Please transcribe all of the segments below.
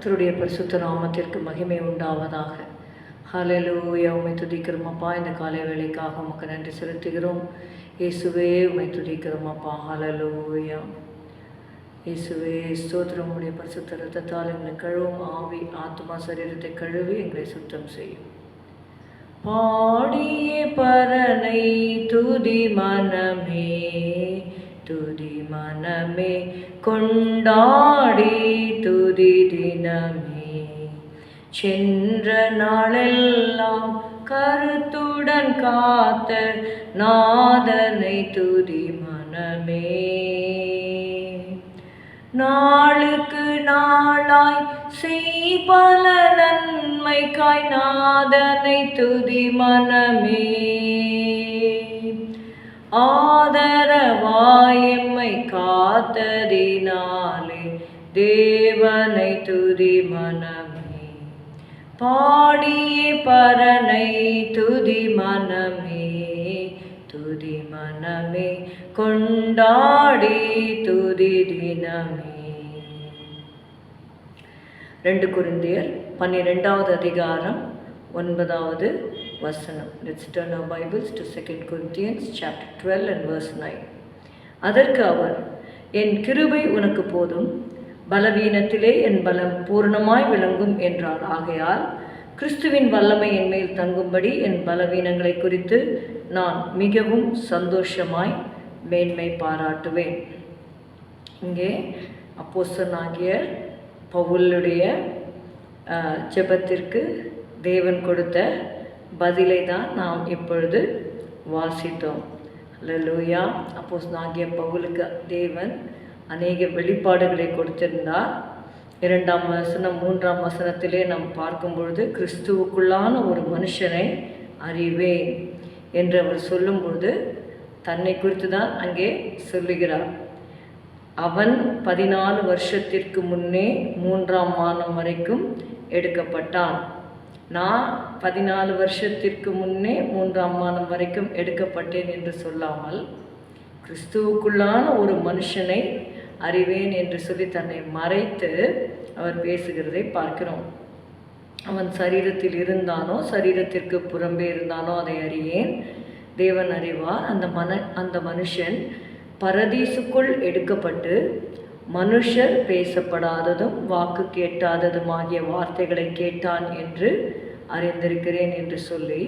கர்த்தருடைய பரிசுத்த நாமத்திற்கு மகிமை உண்டாவதாக. ஹலலூயா உமை துதிக்கிறோம் அப்பா. இந்த காலை வேலைக்காக உமக்கு நன்றி செலுத்துகிறோம். இயேசுவே உமை துதிக்கிறோம் அப்பா. ஹalleluya இயேசுவே ஸ்தோத்திரம். உடைய பரிசுத்த ரத்தத்தால் எங்களை கழுவும். ஆவி ஆத்மா சரீரத்தை கழுவி எங்களை சுத்தம் செய்யும். பாடிய பரனை துதி மனமே. துதி மனமே கொண்டாடி துதி தினமே. சென்ற நாளெல்லாம் கருத்துடன் காத்த நாதனை துதி மனமே. நாளுக்கு நாளாய் செய்பல நன்மைக்காய் நாதனை துதி மனமே. ஆதரவாயம்மை காத்ததினாலே தேவனை துதி மனமே. பாடிய பரனை துதி மனமே. துதி மனமே. கொண்டாடி துதி தினமே. ரெண்டு குருந்தியர் பன்னிரெண்டாவது அதிகாரம் ஒன்பதாவது வசனம் let's turn our bibles to second corinthians chapter 12 and verse 9 அதற்கு அவர் என் கிருபை உனக்கு போதும். பலவீனத்திலே என் பலம் பூர்ணமாய் விளங்கும் என்றார். ஆகையால் கிறிஸ்துவின் வல்லமை என் மேல் தங்கும்படி என் பலவீனங்களை குறித்து நான் மிகவும் சந்தோஷமாய் மேன்மை பாராட்டுவேன். இங்கே அப்போசனாகிய பவுலுடைய ஜெபத்திற்கு தேவன் கொடுத்த பதிலை தான் நாம் இப்பொழுது வாசித்தோம். லூயா அப்போஸ்தலனாகிய பவுலுக்கு தேவன் அநேக வெளிப்பாடுகளை கொடுத்திருந்தார். இரண்டாம் வசனம் மூன்றாம் வசனத்திலே நாம் பார்க்கும் பொழுது கிறிஸ்துவுக்குள்ளான ஒரு மனுஷனை அறிவேன் என்று அவர் சொல்லும்பொழுது தன்னை குறித்து தான் அங்கே சொல்லுகிறார். அவன் பதினாலு வருஷத்திற்கு முன்னே மூன்றாம் மாதம் வரைக்கும் எடுக்கப்பட்டான். நான் பதினாலு வருஷத்திற்கு முன்னே மூன்றாம் மாதம் வரைக்கும் எடுக்கப்பட்டேன் என்று சொல்லாமல் கிறிஸ்துவுக்குள்ளான ஒரு மனுஷனை அறிவேன் என்று சொல்லி தன்னை மறைத்து அவர் பேசுகிறதை பார்க்கிறோம். அவன் சரீரத்தில் இருந்தானோ சரீரத்திற்கு புறம்பே இருந்தானோ அதை அறியேன். தேவன் அறிவார். அந்த மன அந்த மனுஷன் பரதீசுக்குள் எடுக்கப்பட்டு மனுஷர் பேசப்படாததும் வாக்கு கேட்டாததும் ஆகிய வார்த்தைகளை கேட்டான் என்று அறிந்திருக்கிறேன் என்று சொல்லி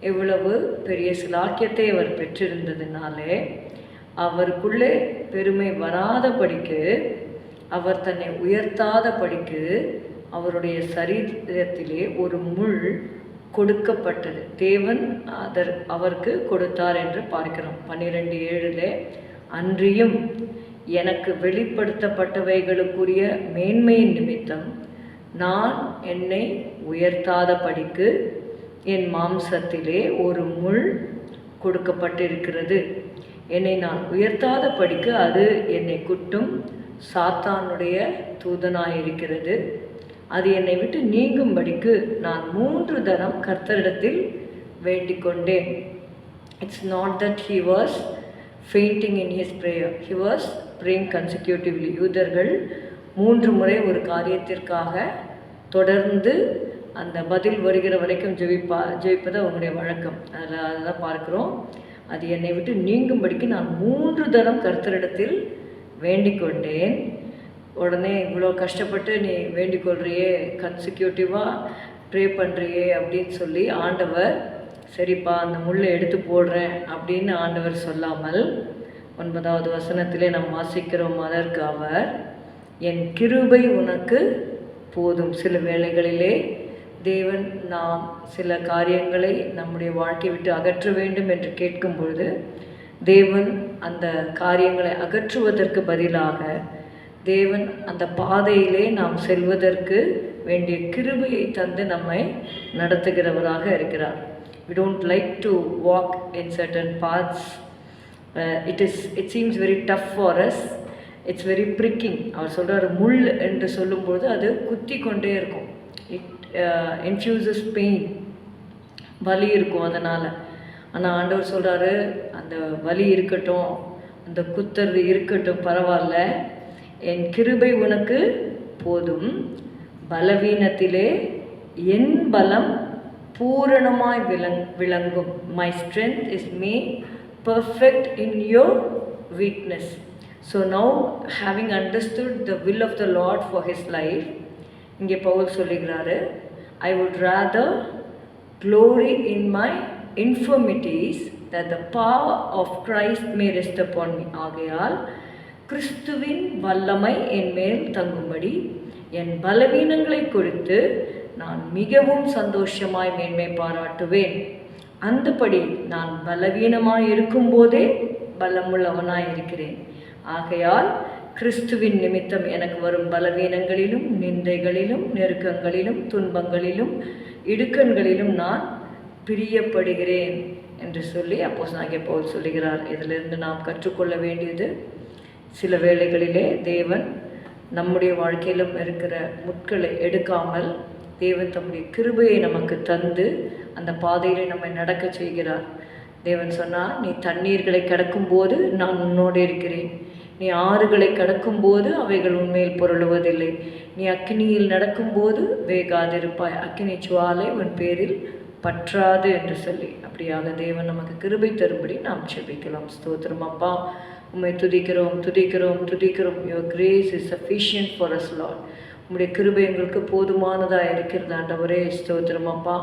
இவ்வளவு பெரிய சிலாக்கியத்தை அவர் பெற்றிருந்ததுனாலே அவருக்குள்ளே பெருமை வராதபடிக்கு அவர் தன்னை உயர்த்தாதபடிக்கு அவருடைய சரீரத்திலே ஒரு முள் கொடுக்கப்பட்டது. தேவன் அதர் அவருக்கு கொடுத்தார் என்று பார்க்கிறோம். பன்னிரெண்டு ஏழிலே அன்றியும் எனக்கு வெளிப்படுத்தப்பட்டவைகளுக்குரிய மேன்மையின் நிமித்தம் நான் என்னை உயர்த்தாத படிக்கு என் மாம்சத்திலே ஒரு முள் கொடுக்கப்பட்டிருக்கிறது. என்னை நான் உயர்த்தாத படிக்கு அது என்னை குட்டும் சாத்தானுடைய தூதனாயிருக்கிறது. அது என்னை விட்டு நீங்கும்படிக்கு நான் மூன்று தரம் கர்த்தரிடத்தில் வேண்டிக் கொண்டேன் it's not that he was fainting in his prayer he was spring consecutively யூதர்கள் மூன்று முறை ஒரு காரியத்திற்காக தொடர்ந்து அந்த பதில் வருகிற வரைக்கும் ஜெயிப்பா ஜெயிப்பது அவங்களுடைய வழக்கம். அதில் அதெல்லாம் பார்க்குறோம். அது என்னை விட்டு நீங்கும்படிக்கு நான் மூன்று தரம் கருத்தரிடத்தில் வேண்டிக் கொண்டேன் உடனே இவ்வளோ கஷ்டப்பட்டு நீ வேண்டிக் கொள்றியே கன்சிக்யூட்டிவாக ப்ரே பண்ணுறியே அப்படின்னு சொல்லி ஆண்டவர் சரிப்பா அந்த முள்ளை எடுத்து போடுறேன் அப்படின்னு ஆண்டவர் சொல்லாமல் ஒன்பதாவது வசனத்திலே நாம் வாசிக்கிறோம் அதற்கு அவர் என் கிருபை உனக்கு போதும். சில வேளைகளிலே தேவன் நாம் சில காரியங்களை நம்முடைய வாழ்க்கை விட்டு அகற்ற வேண்டும் என்று கேட்கும் பொழுது தேவன் அந்த காரியங்களை அகற்றுவதற்கு பதிலாக தேவன் அந்த பாதையிலே நாம் செல்வதற்கு வேண்டிய கிருபையை தந்து நம்மை நடத்துகிறவராக இருக்கிறார். We don't like to walk in certain paths it is it seems very tough for us it's very pricking அவர் சொல்றார் முள் என்று சொல்லும்போது அது குத்தி கொண்டே இருக்கும் இட் இன்ஃபியூசஸ் பெயின் வலி இருக்கும் அதனால். ஆனால் ஆண்டவர் சொல்கிறாரு அந்த வலி இருக்கட்டும் அந்த குத்துறது இருக்கட்டும் பரவாயில்ல. என் கிருபை உனக்கு போதும். பலவீனத்திலே என் பலம் பூரணமாய் விளங் விளங்கும். My strength is me perfect in your weakness so now having understood the will of the Lord for his life இங்கே பவுல் சொல்லுகிறாரு I would rather glory in my infirmities that the power of Christ may rest ஆகையால் கிறிஸ்துவின் வல்லமை என் மேல் தங்கும்படி என் பலவீனங்களை குறித்து நான் மிகவும் சந்தோஷமாய் மேன்மை பாராட்டுவேன். அந்தபடி நான் பலவீனமாய் இருக்கும்போதே பலமுள்ளவனாய் இருக்கிறேன் ஆகையால் கிறிஸ்துவின் நிமித்தம் எனக்கு வரும் பலவீனங்களிலும் நிந்தைகளிலும் நெருக்கங்களிலும் துன்பங்களிலும் இடுக்கண்களிலும் நான் பிரியப்படுகிறேன் என்று சொல்லி அப்போ நாங்கள் போல் சொல்லுகிறார். இதிலிருந்து நாம் கற்றுக்கொள்ள வேண்டியது சில வேளைகளிலே தேவன் நம்முடைய வாழ்க்கையிலும் இருக்கிற முட்களை எடுக்காமல் தேவன் தம்முடைய கிருபையை நமக்கு தந்து அந்த பாதையில் நம்மை நடக்க செய்கிறார். தேவன் சொன்னார் நீ தண்ணீர்களை கடக்கும்போது நான் உன்னோடு இருக்கிறேன். நீ ஆறுகளை கடக்கும்போது அவைகள் உண்மையில் பொருளுவதில்லை. நீ அக்கினியில் நடக்கும்போது வேகாதிருப்பாய். அக்கினி சுவாலை உன் பேரில் பற்றாது என்று சொல்லி அப்படியாக தேவன் நமக்கு கிருபை தரும்படி நாம் செபிக்கலாம் ஸ்தோத்திரம். அப்பா உண்மை துதிக்கிறோம் துதிக்கிறோம் துதிக்கிறோம். Your grace is sufficient for us Lord உங்களுடைய கிருபை எங்களுக்கு போதுமானதாக இருக்கிறது ஆண்டவரே. ஸ்தோத்திரமாப்பா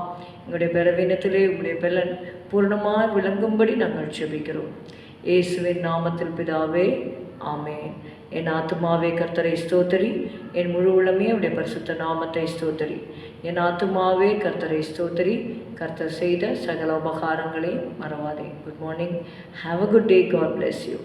எங்களுடைய பலவீனத்திலே உங்களுடைய பலன் பூர்ணமாக விளங்கும்படி நாங்கள் செபிக்கிறோம் இயேசுவின் நாமத்தில் பிதாவே ஆமேன். என் ஆத்துமாவே கர்த்தரை ஸ்தோத்தரி. என் முழு உளமே அவருடைய பரிசுத்த நாமத்தை ஸ்தோத்தரி. என் ஆத்துமாவே கர்த்தரை ஸ்தோத்தரி. கர்த்தர் செய்த சகல உபகாரங்களையும் மறவாதே. Good morning have a good day God bless you